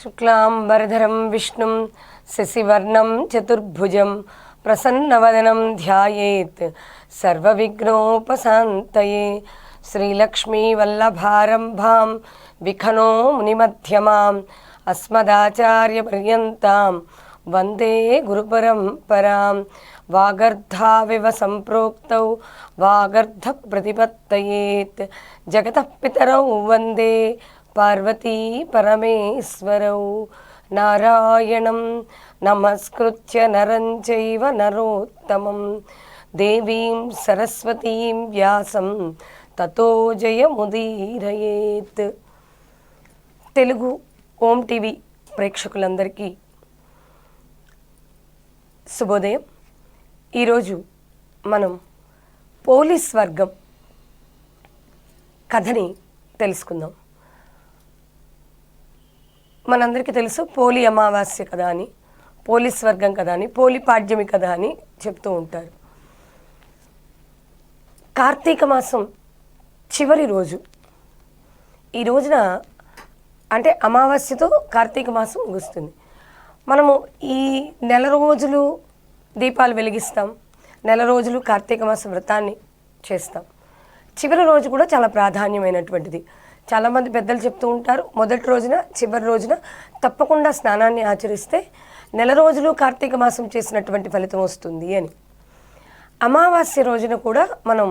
శుక్లాంబరధరం విష్ణుం శశివర్ణం చతుర్భుజం ప్రసన్నవదనం ధ్యాయేత్ సర్వవిఘ్నోపశాంతయే శ్రీలక్ష్మీవల్లభారంభాం విఖనో మునిమధ్యమాం అస్మదాచార్యపర్యంతం వందే గురుపరంపరాం వాగర్ధావివ సంప్రోక్తౌ వాగర్ధ ప్రతిపత్తయేత్ జగతః పితరౌ వందే పార్వతీ పరమేశ్వరౌ. నారాయణం నమస్కృత్య నరం చైవ నరోత్తమం. దేవీం సరస్వతీం వ్యాసం తతో జయముదీరయేత్. తెలుగు ఓం టీవీ ప్రేక్షకులందరికీ శుభోదయం. ఈరోజు మనం పోలీస్ వర్గం కథని తెలుసుకుందాం. మనందరికీ తెలుసు పోలి అమావాస్య కథ అని పోలీస్ స్వర్గం కథ అని పోలి పాడ్యమి కథ అని చెప్తూ ఉంటారు. కార్తీక మాసం చివరి రోజు. ఈ రోజున అంటే అమావాస్యతో కార్తీక మాసం ముగుస్తుంది. మనము ఈ నెల రోజులు దీపాలు వెలిగిస్తాం నెల రోజులు కార్తీక మాస వ్రతాన్ని చేస్తాం. చివరి రోజు కూడా చాలా ప్రాధాన్యమైనటువంటిది. చాలామంది పెద్దలు చెప్తూ ఉంటారు మొదటి రోజున చివరి రోజున తప్పకుండా స్నానాన్ని ఆచరిస్తే నెల రోజులు కార్తీక మాసం చేసినటువంటి ఫలితం వస్తుంది అని. అమావాస్య రోజున కూడా మనం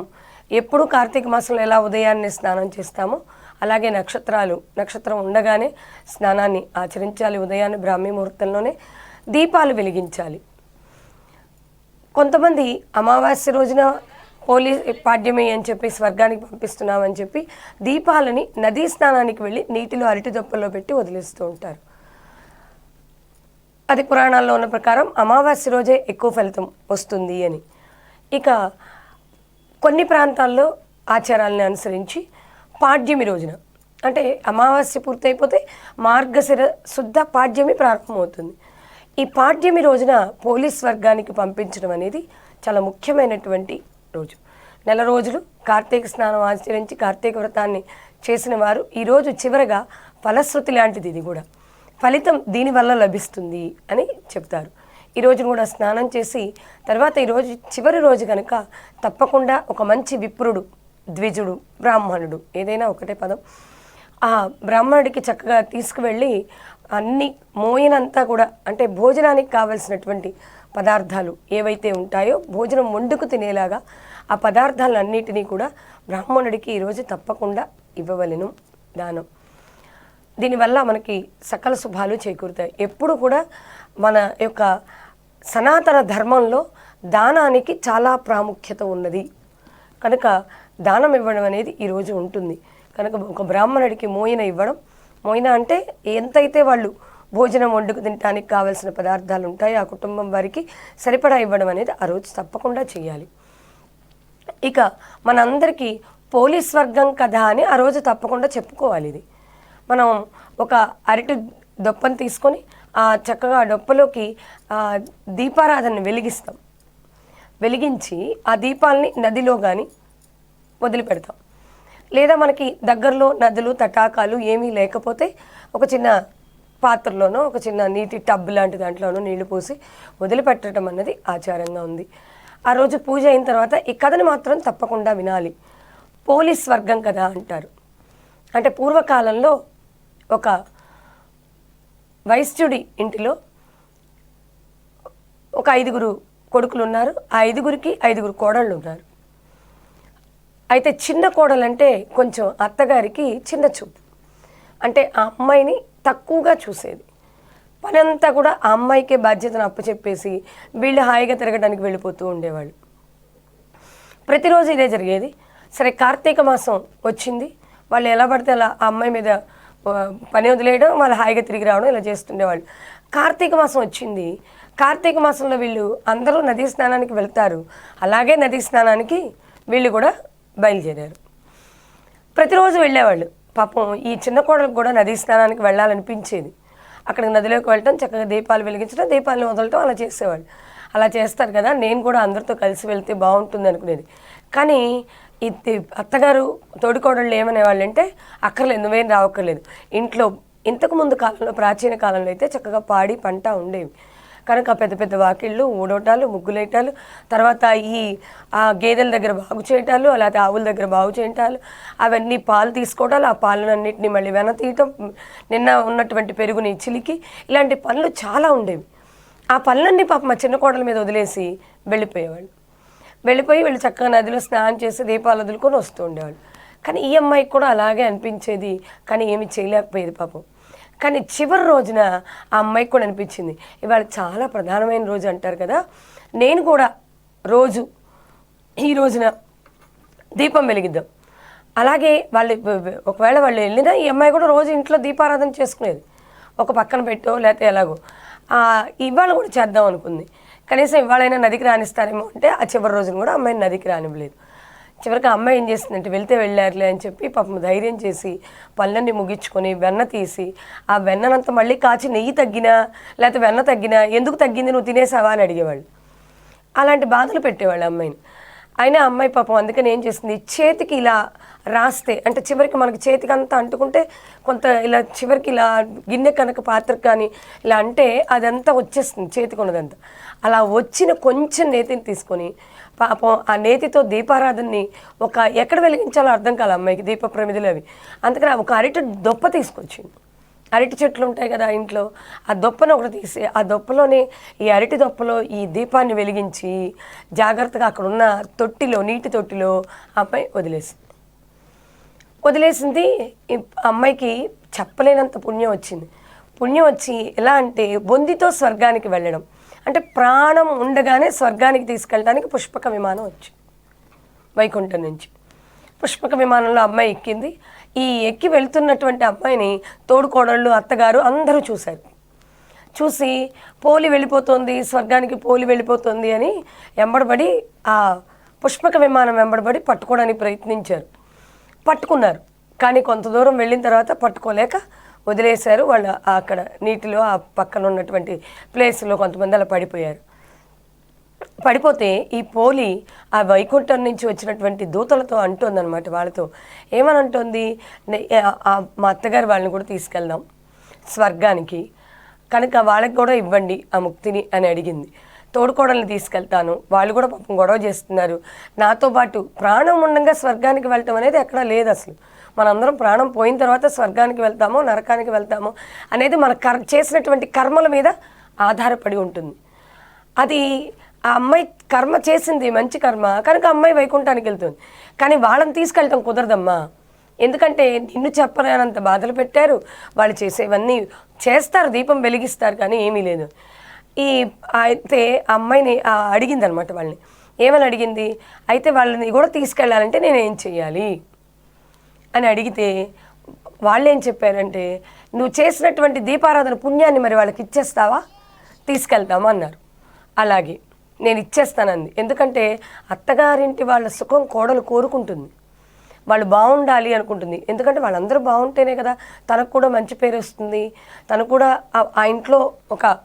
ఎప్పుడు కార్తీక మాసంలో ఎలా ఉదయాన్నే స్నానం చేస్తామో అలాగే నక్షత్రాలు నక్షత్రం ఉండగానే స్నానాన్ని ఆచరించాలి ఉదయాన్నే బ్రాహ్మీ ముహూర్తంలోనే దీపాలు వెలిగించాలి. కొంతమంది అమావాస్య రోజున హోలీ పాడ్యమి అని చెప్పి స్వర్గానికి పంపిస్తున్నామని చెప్పి దీపాలని నదీ స్నానానికి వెళ్ళి నీటిలో అరటి దొప్పల్లో పెట్టి వదిలేస్తూ ఉంటారు. అది పురాణాల్లో ఉన్న ప్రకారం అమావాస్య రోజే ఎక్కువ ఫలితం వస్తుంది అని. ఇక కొన్ని ప్రాంతాల్లో ఆచారాలను అనుసరించి పాడ్యమి రోజున అంటే అమావాస్య పూర్తయిపోతే మార్గశిర శుద్ధ పాడ్యమి ప్రారంభమవుతుంది. ఈ పాడ్యమి రోజున పోలీస్ వర్గానికి పంపించడం అనేది చాలా ముఖ్యమైనటువంటి రోజు. నెల రోజులు కార్తీక స్నానం ఆచరించి కార్తీక వ్రతాన్ని చేసిన వారు ఈరోజు చివరగా ఫలశ్రుతి లాంటిది ఇది కూడా. ఫలితం దీనివల్ల లభిస్తుంది అని చెప్తారు. ఈ రోజు కూడా స్నానం చేసి తర్వాత ఈరోజు చివరి రోజు కనుక తప్పకుండా ఒక మంచి విప్రుడు ద్విజుడు బ్రాహ్మణుడు ఏదైనా ఒకటే పదం ఆ బ్రాహ్మణుడికి చక్కగా తీసుకువెళ్ళి అన్ని మోయినంతా కూడా అంటే భోజనానికి కావలసినటువంటి పదార్థాలు ఏవైతే ఉంటాయో భోజనం వండుకు తినేలాగా ఆ పదార్థాలన్నిటినీ కూడా బ్రాహ్మణుడికి ఈరోజు తప్పకుండా ఇవ్వవలెను దానం. దీనివల్ల మనకి సకల శుభాలు చేకూరుతాయి. ఎప్పుడు కూడా మన యొక్క సనాతన ధర్మంలో దానానికి చాలా ప్రాముఖ్యత ఉన్నది. కనుక దానం ఇవ్వడం అనేది ఈరోజు ఉంటుంది. కనుక ఒక బ్రాహ్మణుడికి మోయిన ఇవ్వడం మోయిన అంటే ఎంతైతే వాళ్ళు భోజనం వండుకు తినడానికి కావాల్సిన పదార్థాలు ఉంటాయి ఆ కుటుంబం వారికి సరిపడా ఇవ్వడం అనేది ఆ రోజు తప్పకుండా చేయాలి ఇక మనందరికీ పోలీస్ వర్గం కథ అని ఆ రోజు తప్పకుండా చెప్పుకోవాలి ఇది. మనం ఒక అరటి దొప్పని తీసుకొని ఆ చక్కగా డొప్పలోకి ఆ దీపారాధనని వెలిగిస్తాం. వెలిగించి ఆ దీపాలని నదిలో కానీ వదిలిపెడతాం. లేదా మనకి దగ్గరలో నదులు తటాకాలు ఏమీ లేకపోతే ఒక చిన్న పాత్రలోనో ఒక చిన్న నీటి టబ్ లాంటి దాంట్లోనో నీళ్ళు పోసి వదిలిపెట్టడం అన్నది ఆచారంగా ఉంది. ఆ రోజు పూజ అయిన తర్వాత ఈ కథను మాత్రం తప్పకుండా వినాలి. పోలీస్ వర్గం కథ అంటారు. అంటే పూర్వకాలంలో ఒక వైశ్యుడి ఇంటిలో ఒక ఐదుగురు కొడుకులు ఉన్నారు ఆ ఐదుగురికి ఐదుగురు కోడళ్ళు ఉన్నారు అయితే చిన్న కోడలంటే కొంచెం అత్తగారికి చిన్న చూపు. అంటే ఆ అమ్మాయిని తక్కువగా చూసేది. పనంతా కూడా ఆ అమ్మాయికే బాధ్యతను అప్పచెప్పేసి వీళ్ళు హాయిగా తిరగడానికి వెళ్ళిపోతూ ఉండేవాళ్ళు. ప్రతిరోజు ఇదే జరిగేది. సరే కార్తీక మాసం వచ్చింది. వాళ్ళు ఎలా పడితే అలా ఆ అమ్మాయి మీద పని వదిలేయడం వాళ్ళు హాయిగా తిరిగి రావడం ఇలా చేస్తుండేవాళ్ళు. కార్తీక మాసం వచ్చింది. కార్తీక మాసంలో వీళ్ళు అందరూ నదీ స్నానానికి వెళ్తారు. అలాగే నదీ స్నానానికి వీళ్ళు కూడా బయలుదేరారు. ప్రతిరోజు వెళ్ళేవాళ్ళు. పాపం ఈ చిన్న కోడలకు కూడా నదీ స్నానానికి వెళ్ళాలనిపించేది. అక్కడికి నదిలోకి వెళ్ళటం చక్కగా దీపాలు వెలిగించడం దీపాలను వదలటం అలా చేసేవాళ్ళు. అలా చేస్తారు కదా నేను కూడా అందరితో కలిసి వెళ్తే బాగుంటుంది అనుకునేది. కానీ ఇది అత్తగారు తోడుకోడళ్ళు ఏమనేవాళ్ళు అంటే అక్కర్లేదు నువ్వేం రావక్కర్లేదు. ఇంట్లో ఇంతకు ముందు కాలంలో ప్రాచీన కాలంలో అయితే చక్కగా పాడి పంట ఉండేవి. కనుక పెద్ద పెద్ద వాకిళ్ళు ఊడోటాలు ముగ్గులేయటాలు తర్వాత ఈ ఆ గేదెల దగ్గర బాగు చేయటాలు అలాగే ఆవుల దగ్గర బాగు చేయటాలు అవన్నీ పాలు తీసుకోవటాలు ఆ పాలనన్నింటినీ మళ్ళీ వెన తీయటం నిన్న ఉన్నటువంటి పెరుగుని చిలికి ఇలాంటి పనులు చాలా ఉండేవి. ఆ పనులన్నీ పాప మా చిన్న కోడల మీద వదిలేసి వెళ్ళిపోయేవాళ్ళు. వెళ్ళిపోయి వీళ్ళు చక్కగా నదిలో స్నానం చేసి దీపాలు వదులుకొని వస్తూ ఉండేవాళ్ళు. కానీ ఈ అమ్మాయికి కూడా అలాగే అనిపించేది కానీ ఏమి చేయలేకపోయేది పాపం. కానీ చివరి రోజున ఆ అమ్మాయికి కూడా అనిపించింది. ఇవాళ చాలా ప్రధానమైన రోజు అంటారు కదా. నేను కూడా రోజు ఈ రోజున దీపం వెలిగిద్దాం. అలాగే వాళ్ళు ఒకవేళ వాళ్ళు వెళ్ళినా ఈ అమ్మాయి కూడా రోజు ఇంట్లో దీపారాధన చేసుకునేది. ఒక పక్కన పెట్టో లేకపోతే ఎలాగో. ఇవాళ కూడా చేద్దాం అనుకుంది. కనీసం ఇవాళైనా నదికి రాణిస్తారేమో అంటే ఆ చివరి రోజున కూడా అమ్మాయిని నదికి రానివ్వలేదు. చివరికి అమ్మాయి ఏం చేస్తుందంటే వెళ్తే వెళ్ళారులే అని చెప్పి పాపం ధైర్యం చేసి పళ్ళన్ని ముగించుకొని వెన్న తీసి ఆ వెన్ననంతా మళ్ళీ కాచి నెయ్యి తగ్గినా లేకపోతే వెన్న తగ్గినా ఎందుకు తగ్గింది నువ్వు తినేసావా? అని అడిగేవాళ్ళు. అలాంటి బాధలు పెట్టేవాళ్ళు అమ్మాయిని. అయినా అమ్మాయి పాపం అందుకని ఏం చేసింది చేతికి ఇలా రాస్తే అంటే చివరికి మనకి చేతికి అంతా అంటుకుంటే కొంత ఇలా చివరికి ఇలా గిన్నె కనుక పాత్ర కానీ ఇలా అంటే అదంతా వచ్చేస్తుంది చేతికి ఉన్నదంతా. అలా వచ్చిన కొంచెం నేతిని తీసుకొని పాపం ఆ నేతితో దీపారాధనని ఒక ఎక్కడ వెలిగించాలో అర్థం కాలే అమ్మాయికి దీప ప్రమిదలు అవి. అందుకని ఒక అరటి దొప్ప తీసుకొచ్చింది. అరటి చెట్లు ఉంటాయి కదా ఇంట్లో ఆ దొప్పను ఒకటి తీసి ఆ దొప్పలోనే ఈ అరటి దొప్పలో ఈ దీపాన్ని వెలిగించి జాగ్రత్తగా అక్కడ ఉన్న తొట్టిలో నీటి తొట్టిలో అమ్మాయి వదిలేసింది. వదిలేసింది అమ్మాయికి చెప్పలేనంత పుణ్యం వచ్చింది. పుణ్యం వచ్చి ఎలా అంటే బొందితో స్వర్గానికి వెళ్ళడం. అంటే ప్రాణం ఉండగానే స్వర్గానికి తీసుకెళ్ళడానికి పుష్పక విమానం వచ్చింది వైకుంఠం నుంచి. పుష్పక విమానంలో అమ్మాయి ఎక్కింది. ఈ ఎక్కి వెళ్తున్నటువంటి అమ్మాయిని తోడుకోడళ్ళు అత్తగారు అందరూ చూశారు. చూసి పోలి వెళ్ళిపోతుంది స్వర్గానికి పోలి వెళ్ళిపోతుంది అని వెంబడబడి ఆ పుష్పక విమానం వెంబడబడి పట్టుకోవడానికి ప్రయత్నించారు. పట్టుకున్నారు. కానీ కొంత దూరం వెళ్ళిన తర్వాత పట్టుకోలేక వదిలేశారు. వాళ్ళు అక్కడ నీటిలో ఆ పక్కన ఉన్నటువంటి ప్లేస్లో కొంతమంది అలా పడిపోయారు. పడిపోతే ఈ పోలి ఆ వైకుంఠం నుంచి వచ్చినటువంటి దూతలతో అంటోందనమాట వాళ్ళతో. ఏమని అంటుంది ఆ- మా అత్తగారు వాళ్ళని కూడా తీసుకెళ్దాం స్వర్గానికి. కనుక వాళ్ళకి కూడా ఇవ్వండి ఆ ముక్తిని అని అడిగింది. తోడుకోడల్ని తీసుకెళ్తాను. వాళ్ళు కూడా పాపం గొడవ చేస్తున్నారు. నాతో పాటు ప్రాణం ఉండగా స్వర్గానికి వెళ్ళటం అనేది ఎక్కడా లేదు అసలు. మనందరం ప్రాణం పోయిన తర్వాత స్వర్గానికి వెళ్తామో నరకానికి వెళ్తామో అనేది మన కర్ చేసినటువంటి కర్మల మీద ఆధారపడి ఉంటుంది. అది ఆ అమ్మాయి కర్మ చేసింది మంచి కర్మ. కనుక అమ్మాయి వైకుంఠానికి వెళ్తుంది. కానీ వాళ్ళని తీసుకెళ్ళటం కుదరదమ్మా. ఎందుకంటే నిన్ను చెప్పలేనంత బాధలు పెట్టారు. వాళ్ళు చేసేవన్నీ చేస్తారు దీపం వెలిగిస్తారు కానీ ఏమీ లేదు. ఈ అయితే ఆ అమ్మాయిని అడిగింది అనమాట వాళ్ళని. ఏమని అడిగింది? అయితే వాళ్ళని కూడా తీసుకెళ్ళాలంటే నేను ఏం చెయ్యాలి? అని అడిగితే వాళ్ళు ఏం చెప్పారంటే నువ్వు చేసినటువంటి దీపారాధన పుణ్యాన్ని మరి వాళ్ళకి ఇచ్చేస్తావా? తీసుకెళ్తామా అన్నారు. అలాగే. నేను ఇచ్చేస్తానంది. ఎందుకంటే అత్తగారింటి వాళ్ళ సుఖం కోడలు కోరుకుంటుంది. వాళ్ళు బాగుండాలి అనుకుంటుంది. ఎందుకంటే వాళ్ళందరూ బాగుంటేనే కదా తనకు కూడా మంచి పేరు వస్తుంది. తను కూడా ఆ- ఇంట్లో ఒక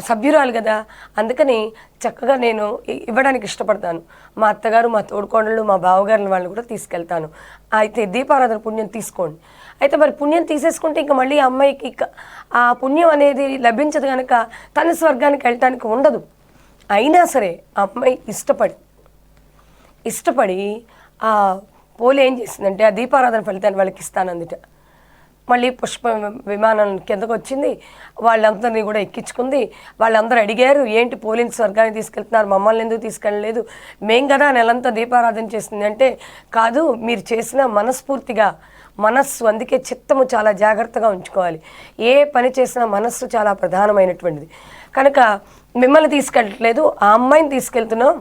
సభ్యురాలు కదా. అందుకని చక్కగా నేను ఇవ్వడానికి ఇష్టపడతాను. మా అత్తగారు మా తోడుకోడళ్ళు మా బావగారులు వాళ్ళు కూడా తీసుకెళ్తాను. అయితే దీపారాధన పుణ్యం తీసుకోండి. అయితే మరి పుణ్యం తీసేసుకుంటే ఇంకా మళ్ళీ ఆ అమ్మాయికి ఇక ఆ పుణ్యం అనేది లభించదు కనుక తన స్వర్గానికి వెళ్ళటానికి ఉండదు. అయినా సరే ఆ అమ్మాయి ఇష్టపడి ఇష్టపడి ఆ పోలి ఏం చేసిందంటే ఆ దీపారాధన ఫలితాన్ని వాళ్ళకి ఇస్తానందిట. మళ్ళీ పుష్ప విమానం కిందకు వచ్చింది వాళ్ళందరినీ కూడా ఎక్కించుకుంది. వాళ్ళందరూ అడిగారు ఏంటి పోలింగ్ స్వర్గాన్ని తీసుకెళ్తున్నారు? మమ్మల్ని ఎందుకు తీసుకెళ్ళలేదు? మేం కదా నెలంతా దీపారాధన చేసింది. అంటే కాదు మీరు చేసిన మనస్ఫూర్తిగా మనస్సు అందుకే చిత్తము చాలా జాగ్రత్తగా ఉంచుకోవాలి. ఏ పని చేసినా మనస్సు చాలా ప్రధానమైనటువంటిది. కనుక మిమ్మల్ని తీసుకెళ్ళట్లేదు ఆ అమ్మాయిని తీసుకెళ్తున్నాం.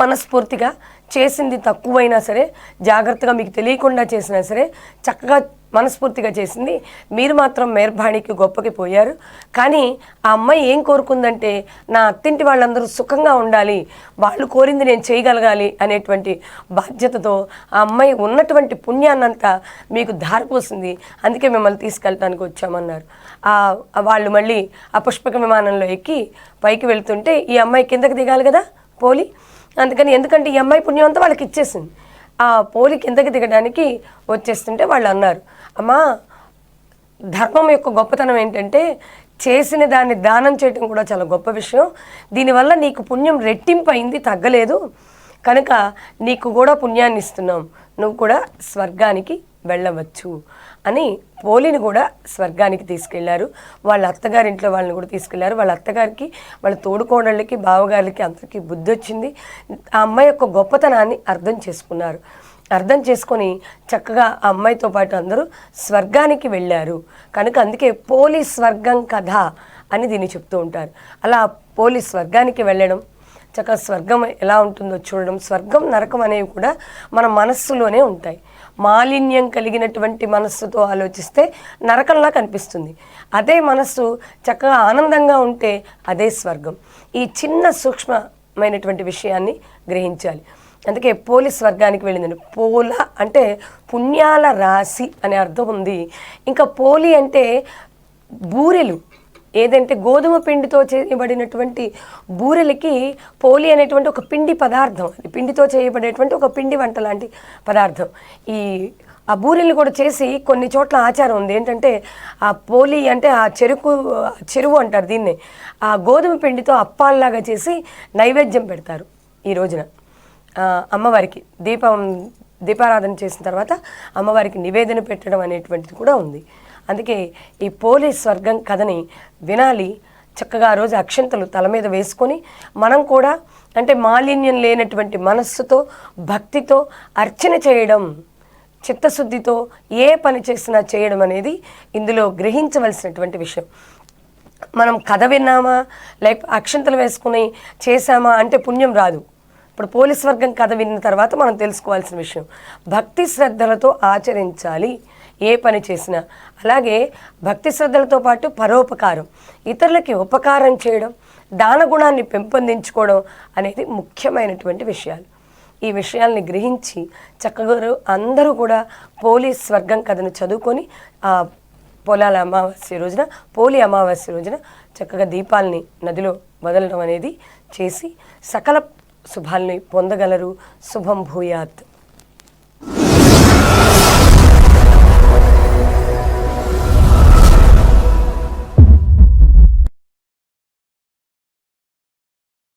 మనస్ఫూర్తిగా చేసింది తక్కువైనా సరే జాగ్రత్తగా మీకు తెలియకుండా చేసినా సరే చక్కగా మనస్ఫూర్తిగా చేసింది. మీరు మాత్రం మేర్బాణికి గొప్పకి పోయారు. కానీ ఆ అమ్మాయి ఏం కోరుకుందంటే నా అత్తింటి వాళ్ళందరూ సుఖంగా ఉండాలి వాళ్ళు కోరింది నేను చేయగలగాలి అనేటువంటి బాధ్యతతో ఆ అమ్మాయి ఉన్నటువంటి పుణ్యాన్నంతా మీకు ధారపోసింది. అందుకే మిమ్మల్ని తీసుకెళ్ళటానికి వచ్చామన్నారు. ఆ వాళ్ళు మళ్ళీ ఆ పుష్పక విమానంలో ఎక్కి పైకి వెళ్తుంటే ఈ అమ్మాయి కిందకి దిగాలి కదా పోలి? అందుకని ఎందుకంటే ఈ అమ్మాయి పుణ్యం అంతా వాళ్ళకి ఇచ్చేసింది. ఆ పోలి కిందకి దిగడానికి వచ్చేస్తుంటే వాళ్ళు అన్నారు. అమ్మా ధర్మం యొక్క గొప్పతనం ఏంటంటే చేసిన దాన్ని దానం చేయటం కూడా చాలా గొప్ప విషయం. దీనివల్ల నీకు పుణ్యం రెట్టింపు అయింది తగ్గలేదు. కనుక నీకు కూడా పుణ్యాన్ని ఇస్తున్నాం. నువ్వు కూడా స్వర్గానికి వెళ్ళవచ్చు అని పోలిని కూడా స్వర్గానికి తీసుకెళ్ళారు. వాళ్ళ అత్తగారింట్లో వాళ్ళని కూడా తీసుకెళ్ళారు. వాళ్ళ అత్తగారికి వాళ్ళ తోడుకోడళ్ళకి బావగారికి అందరికీ బుద్ధి వచ్చింది. ఆ అమ్మాయి యొక్క గొప్పతనాన్ని అర్థం చేసుకున్నారు. అర్థం చేసుకొని చక్కగా ఆ అమ్మాయితో పాటు అందరూ స్వర్గానికి వెళ్ళారు. కనుక అందుకే పోలీస్ స్వర్గం కథ అని దీన్ని చెప్తూ ఉంటారు. అలా పోలీస్ స్వర్గానికి వెళ్ళడం చక్కగా స్వర్గం ఎలా ఉంటుందో చూడడం స్వర్గం నరకం అనేవి కూడా మన మనస్సులోనే ఉంటాయి. మాలిన్యం కలిగినటువంటి మనస్సుతో ఆలోచిస్తే నరకంలా కనిపిస్తుంది. అదే మనస్సు చక్కగా ఆనందంగా ఉంటే అదే స్వర్గం. ఈ చిన్న సూక్ష్మమైనటువంటి విషయాన్ని గ్రహించాలి. అందుకే పోలి స్వర్గానికి వెళ్ళిందండి. పోల అంటే పుణ్యాల రాశి అనే అర్థం ఉంది. ఇంకా పోలి అంటే బూరెలు. ఏదంటే గోధుమ పిండితో చేయబడినటువంటి బూరెలకి పోలి అనేటువంటి ఒక పిండి పదార్థం. అది పిండితో చేయబడేటువంటి ఒక పిండి వంట లాంటి పదార్థం. ఈ ఆ బూరెలు కూడా చేసి కొన్ని చోట్ల ఆచారం ఉంది. ఏంటంటే ఆ పోలి అంటే ఆ చెరుకు చెరువు అంటారు దీన్ని. ఆ గోధుమ పిండితో అప్పాల్లాగా చేసి నైవేద్యం పెడతారు ఈ రోజున. అమ్మవారికి దీపం దీపారాధన చేసిన తర్వాత అమ్మవారికి నివేదన పెట్టడం అనేటువంటిది కూడా ఉంది. అందుకే ఈ పోలీస్ స్వర్గం కథని వినాలి. చక్కగా ఆ రోజు అక్షంతలు తల మీద వేసుకొని మనం కూడా అంటే మాలిన్యం లేనటువంటి మనస్సుతో భక్తితో అర్చన చేయడం చిత్తశుద్ధితో ఏ పని చేసినా చేయడం అనేది ఇందులో గ్రహించవలసినటువంటి విషయం. మనం కథ విన్నామా? లేక అక్షంతలు వేసుకుని చేశామా? అంటే పుణ్యం రాదు. ఇప్పుడు పోలీస్ వర్గం కథ విన్న తర్వాత మనం తెలుసుకోవాల్సిన విషయం. భక్తి శ్రద్ధలతో ఆచరించాలి. ఏ పని చేసినా. అలాగే భక్తి శ్రద్ధలతో పాటు పరోపకారం. ఇతరులకి ఉపకారం చేయడం దాన గుణాన్ని పెంపొందించుకోవడం అనేది ముఖ్యమైనటువంటి విషయాలు. ఈ విషయాల్ని గ్రహించి చక్కగా అందరూ కూడా పోలీస్ స్వర్గం కథను చదువుకొని ఆ పొలాల అమావాస్య రోజున పోలి అమావాస్య రోజున చక్కగా దీపాలని నదిలో వదలడం అనేది చేసి సకల శుభాల్ని పొందగలరు. శుభం భూయాత్.